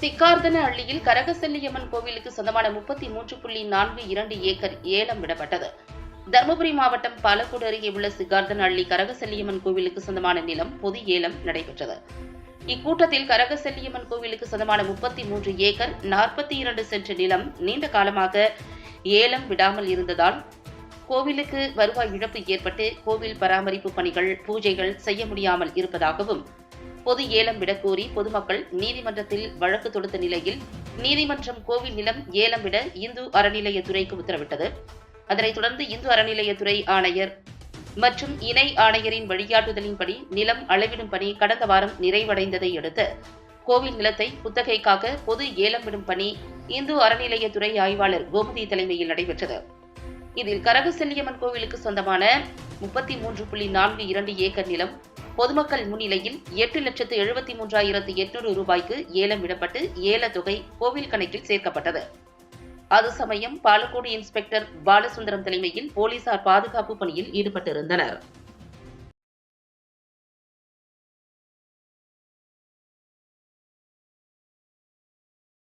சிக்கார்தன அள்ளியில் கரகசெல்லியம்மன் கோவிலுக்கு சொந்தமான முப்பத்தி மூன்று புள்ளி நான்கு இரண்டு ஏக்கர் ஏலம் விடப்பட்டது. தருமபுரி மாவட்டம் பாலக்கோடு அருகே உள்ள சிக்கார்தன அள்ளி கரகசெல்லியம்மன் கோவிலுக்கு சொந்தமான நிலம் பொது ஏலம் நடைபெற்றது. இக்கூட்டத்தில் கரகசெல்லியம்மன் கோவிலுக்கு சொந்தமான முப்பத்தி மூன்று ஏக்கர் நாற்பத்தி இரண்டு சென்ட் நிலம் நீண்ட காலமாக ஏலம் விடாமல் இருந்ததால் கோவிலுக்கு வருவாய் இழப்பு ஏற்பட்டு கோவில் பராமரிப்பு பணிகள் பூஜைகள் செய்ய முடியாமல் இருப்பதாகவும் பொது ஏலம் விட கோரி பொதுமக்கள் நீதிமன்றத்தில் வழக்கு தொடுத்த நிலையில் நீதிமன்றம் கோவில் நிலம் ஏலம் விட இந்து அறநிலையத்துறைக்கு உத்தரவிட்டது. அதனைத் தொடர்ந்து இந்து அறநிலையத்துறை ஆணையர் மற்றும் இணை ஆணையரின் வழிகாட்டுதலின்படி நிலம் அளவிடும் பணி கடந்த வாரம் நிறைவடைந்ததை அடுத்து கோவில் நிலத்தை குத்தகைக்காக பொது ஏலம் விடும் பணி இந்து அறநிலையத்துறை ஆய்வாளர் கோமதி தலைமையில் நடைபெற்றது. இதில் கரகசெல்லியம்மன் கோவிலுக்கு சொந்தமான முப்பத்தி மூன்று புள்ளி நான்கு இரண்டு ஏக்கர் நிலம் பொதுமக்கள் முன்னிலையில் எட்டு லட்சத்து எழுபத்தி மூன்றாயிரத்து எட்நூறு ரூபாய்க்கு ஏலம் விடப்பட்டு ஏல தொகை கோவில் கணக்கில் சேர்க்கப்பட்டது. அது சமயம் பாலக்கோடு இன்ஸ்பெக்டர் பாலசுந்தரம் தலைமையில் போலீசார் பாதுகாப்பு பணியில் ஈடுபட்டிருந்தனர்.